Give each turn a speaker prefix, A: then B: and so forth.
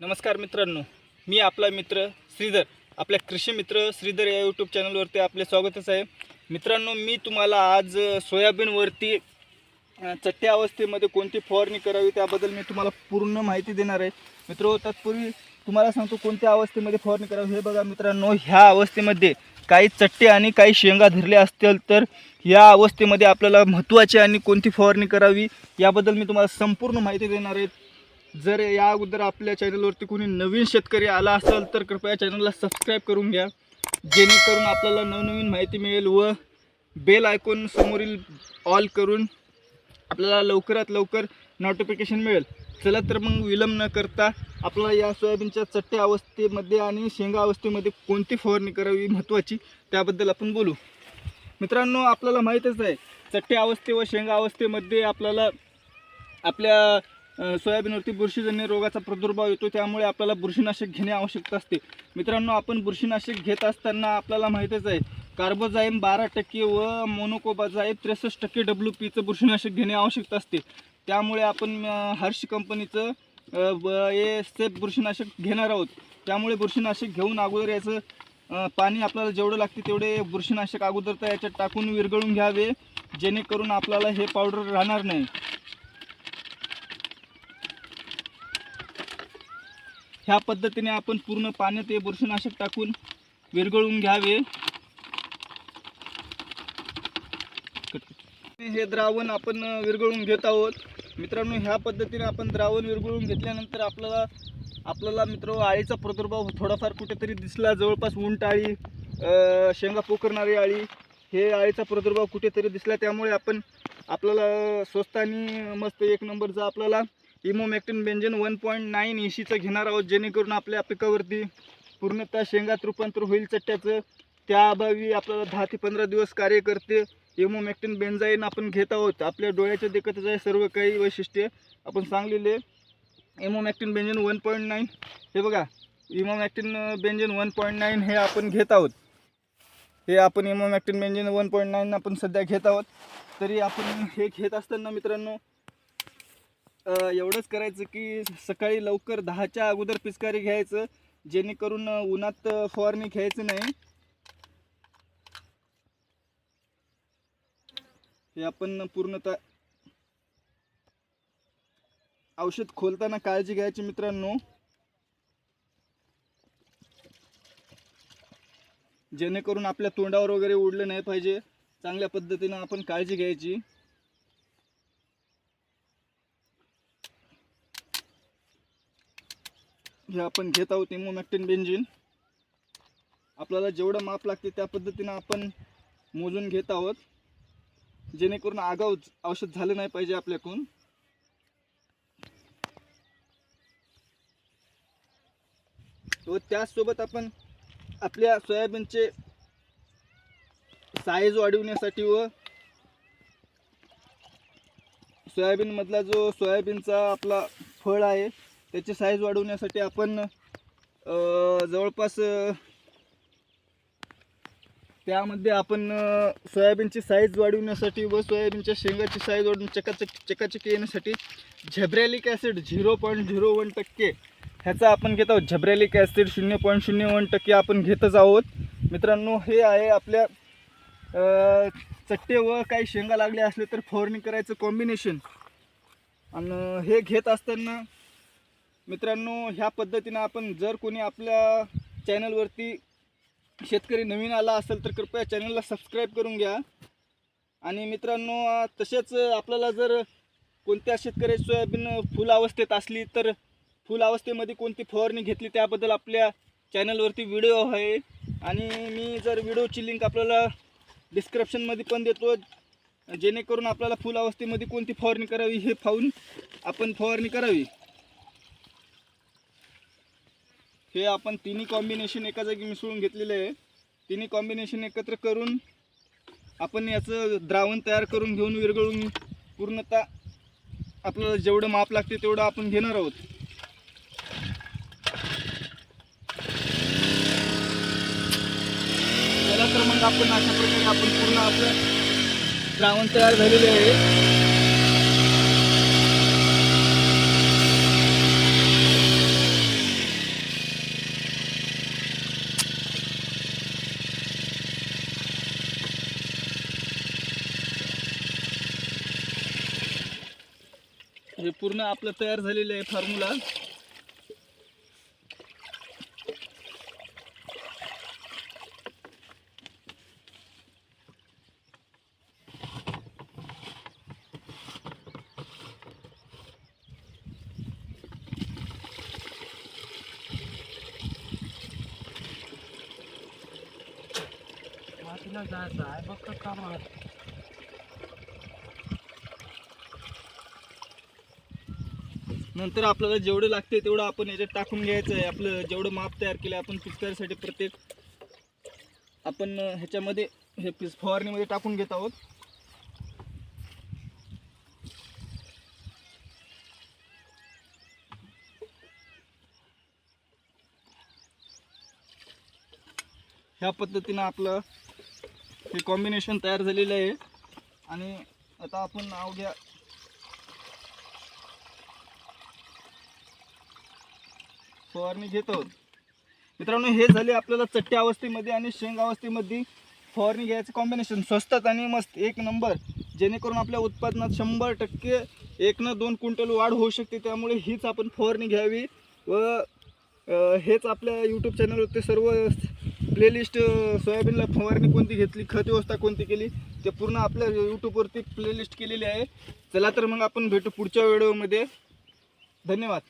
A: नमस्कार मित्रांनो मी आपला मित्र श्रीधर आपल्या कृषी मित्र श्रीधर या यूट्यूब चॅनलवरती आपले स्वागतच आहे. मित्रांनो मी तुम्हाला आज सोयाबीनवरती चट्ट्या अवस्थेमध्ये कोणती फवारणी करावी त्याबद्दल मी तुम्हाला पूर्ण माहिती देणार आहे. मित्र तत्पूर्वी तुम्हाला सांगतो कोणत्या अवस्थेमध्ये फवारणी करावी. हे बघा मित्रांनो ह्या अवस्थेमध्ये काही चट्टे आणि काही शेंगा धरले असतील तर या अवस्थेमध्ये आपल्याला महत्त्वाची आणि कोणती फवारणी करावी याबद्दल मी तुम्हाला संपूर्ण माहिती देणार आहे. जर या अगोदर आपल्या चॅनलवरती कोणी नवीन शेतकरी आला असेल तर कृपया चॅनलला सबस्क्राईब करून घ्या. जेणेकरून आपल्याला नवनवीन माहिती मिळेल व बेल आयकॉन समोरील ऑल करून आपल्याला लवकरात लवकर नोटिफिकेशन मिळेल. चला तर मग विलंब न करता आपल्याला या सोयाबीनच्या चट्ट्या अवस्थेमध्ये आणि शेंगा अवस्थेमध्ये कोणती फवारणी करावी महत्त्वाची त्याबद्दल आपण बोलू. मित्रांनो आपल्याला माहीतच आहे चट्ट्या अवस्थे व शेंगा अवस्थेमध्ये आपल्याला आपल्या सोयाबीनवरती बुरशीजन्य रोगाचा प्रादुर्भाव येतो त्यामुळे आपल्याला बुरशीनाशक घेणे आवश्यक असते. मित्रांनो आपण बुरशीनाशक घेत असताना आपल्याला माहीतच आहे कार्बोजाईम बारा टक्के व मोनोकोबाजाईम त्रेसष्ट टक्के डब्ल्यू पीचं बुरशीनाशक घेणे आवश्यक असते. त्यामुळे आपण हर्ष कंपनीचं व हे सेफ बुरशीनाशक घेणार आहोत. त्यामुळे बुरशीनाशक घेऊन अगोदर याचं पाणी आपल्याला जेवढं लागते तेवढे बुरशीनाशक अगोदर तर याच्यात टाकून विरघळून घ्यावे जेणेकरून आपल्याला हे पावडर राहणार नाही. ह्या पद्धतीने आपण पूर्ण पाण्यात हे बुरशीनाशक टाकून विरघळून घ्यावे. हे द्रावण आपण विरघळून घेत आहोत. मित्रांनो ह्या पद्धतीने आपण द्रावण विरघळून घेतल्यानंतर आपल्याला आपल्याला मित्र आळीचा प्रादुर्भाव थोडाफार कुठेतरी दिसला. जवळपास उंटाळी अ, शेंगा पोखरणारी आळी हे आळीचा प्रादुर्भाव कुठेतरी दिसला. त्यामुळे आपण आपल्याला स्वस्त आणि मस्त एक नंबरचा आपल्याला emamectin benzoate one point nine ऐंशीचं घेणार आहोत जेणेकरून आपल्या पिकावरती पूर्णतः शेंगात रूपांतर होईल चट्ट्याचं. त्याअभावी आपल्याला दहा ते पंधरा दिवस कार्य करते. इमोमॅक्टिन बेंजाईन आपण घेत आहोत. आपल्या डोळ्याच्या देखतच आहे सर्व काही वैशिष्ट्ये आपण सांगलेले. Emamectin benzoate one point nine हे बघा. Emamectin benzoate one point nine हे आपण घेत आहोत. हे आपण emamectin benzoate one point nine आपण सध्या घेत आहोत. तरी आपण हे घेत असताना मित्रांनो एवढंच करायचं की सकाळी लवकर दहाच्या अगोदर पिचकारी घ्यायचं जेणेकरून उन्हात फवारणी घ्यायचं नाही. हे आपण पूर्णतः औषध खोलताना काळजी घ्यायची मित्रांनो. जेणेकरून आपल्या तोंडावर वगैरे उडलं नाही पाहिजे. चांगल्या पद्धतीनं आपण काळजी घ्यायची. हे आपण घेत आहोत इमोमॅक्टिन बेंजिन. आपल्याला जेवढं माप लागते त्या पद्धतीनं आपण मोजून घेत आहोत. जेणेकरून आगाऊ औषध झालं नाही पाहिजे आपल्याकडून. व त्याचसोबत आपण आपल्या सोयाबीनचे साईज वाढवण्यासाठी व सोयाबीनमधला जो सोयाबीनचा आपला फळ आहे त्याची साईज वाढवण्यासाठी आपण जवळपास त्यामध्ये आपण सोयाबीनची साईज वाढवण्यासाठी व सोयाबीनच्या शेंगाची साईज वाढवून चकाचक चकाचकी येण्यासाठी gibberellic acid zero point zero one टक्के ह्याचा आपण घेत आहोत. झब्रॅलिक ॲसिड शून्य पॉईंट शून्य वन टक्के आपण घेतच आहोत. मित्रांनो हे आहे आपल्या चट्टे व काही शेंगा लागले असले तर फवारणी करायचं कॉम्बिनेशन आणि हे घेत असताना मित्रांनो ह्या पद्धतीनं आपण जर कोणी आपल्या चॅनलवरती शेतकरी नवीन आला असेल तर कृपया चॅनलला सबस्क्राईब करून घ्या. आणि मित्रांनो तसेच आपल्याला जर कोणत्या शेतकरी सोयाबीन फुल अवस्थेत असली तर फुल अवस्थेमध्ये कोणती फवारणी घेतली त्याबद्दल आपल्या चॅनलवरती व्हिडिओ आहे. आणि मी जर व्हिडिओची लिंक आपल्याला डिस्क्रिप्शनमध्ये पण देतो जेणेकरून आपल्याला फुल अवस्थेमध्ये कोणती फवारणी करावी हे पाहून आपण फवारणी करावी. हे आपण तिन्ही कॉम्बिनेशन एका जागी मिसळून घेतलेलं आहे. तिन्ही कॉम्बिनेशन एकत्र करून आपण याचं द्रावण तयार करून घेऊन विरघळून पूर्णतः आपल्याला जेवढं माप लागते तेवढं आपण घेणार आहोत. त्याला तर मग आपण अशा प्रकारे आपण पूर्ण आपलं द्रावण तयार झालेले आहे. पूर्ण आपलं तयार झालेलं आहे फॉर्म्युला
B: मातीला जायचं आहे बघ का
A: नंतर आपल्याला जेवढं लागते तेवढं आपण याच्यात टाकून घ्यायचं आहे. आपलं जेवढं माप तयार केलं आपण पिचकारीसाठी प्रत्येक आपण ह्याच्यामध्ये हे पिस फवारणीमध्ये टाकून घेत आहोत. ह्या पद्धतीनं आपलं हे कॉम्बिनेशन तयार झालेलं आहे. आणि आता आपण अवघ्या फवारणी घेत. आहोत मित्रांनो हे झाले आपल्याला चट्ट्या अवस्थेमध्ये आणि शेंग अवस्थेमध्ये फवारणी घ्यायचं कॉम्बिनेशन स्वस्तात आणि मस्त एक नंबर जेणेकरून आपल्या उत्पादनात शंभर टक्के एक ना दोन क्विंटल वाढ होऊ शकते. त्यामुळे हीच आपण फवारणी घ्यावी व हेच आपल्या यूट्यूब चॅनलवरती सर्व प्लेलिस्ट सोयाबीनला फवारणी कोणती घेतली खत व्यवस्था कोणती केली ते पूर्ण आपल्या यूट्यूबवरती प्लेलिस्ट केलेली आहे. चला तर मग आपण भेटू पुढच्या व्हिडिओमध्ये धन्यवाद.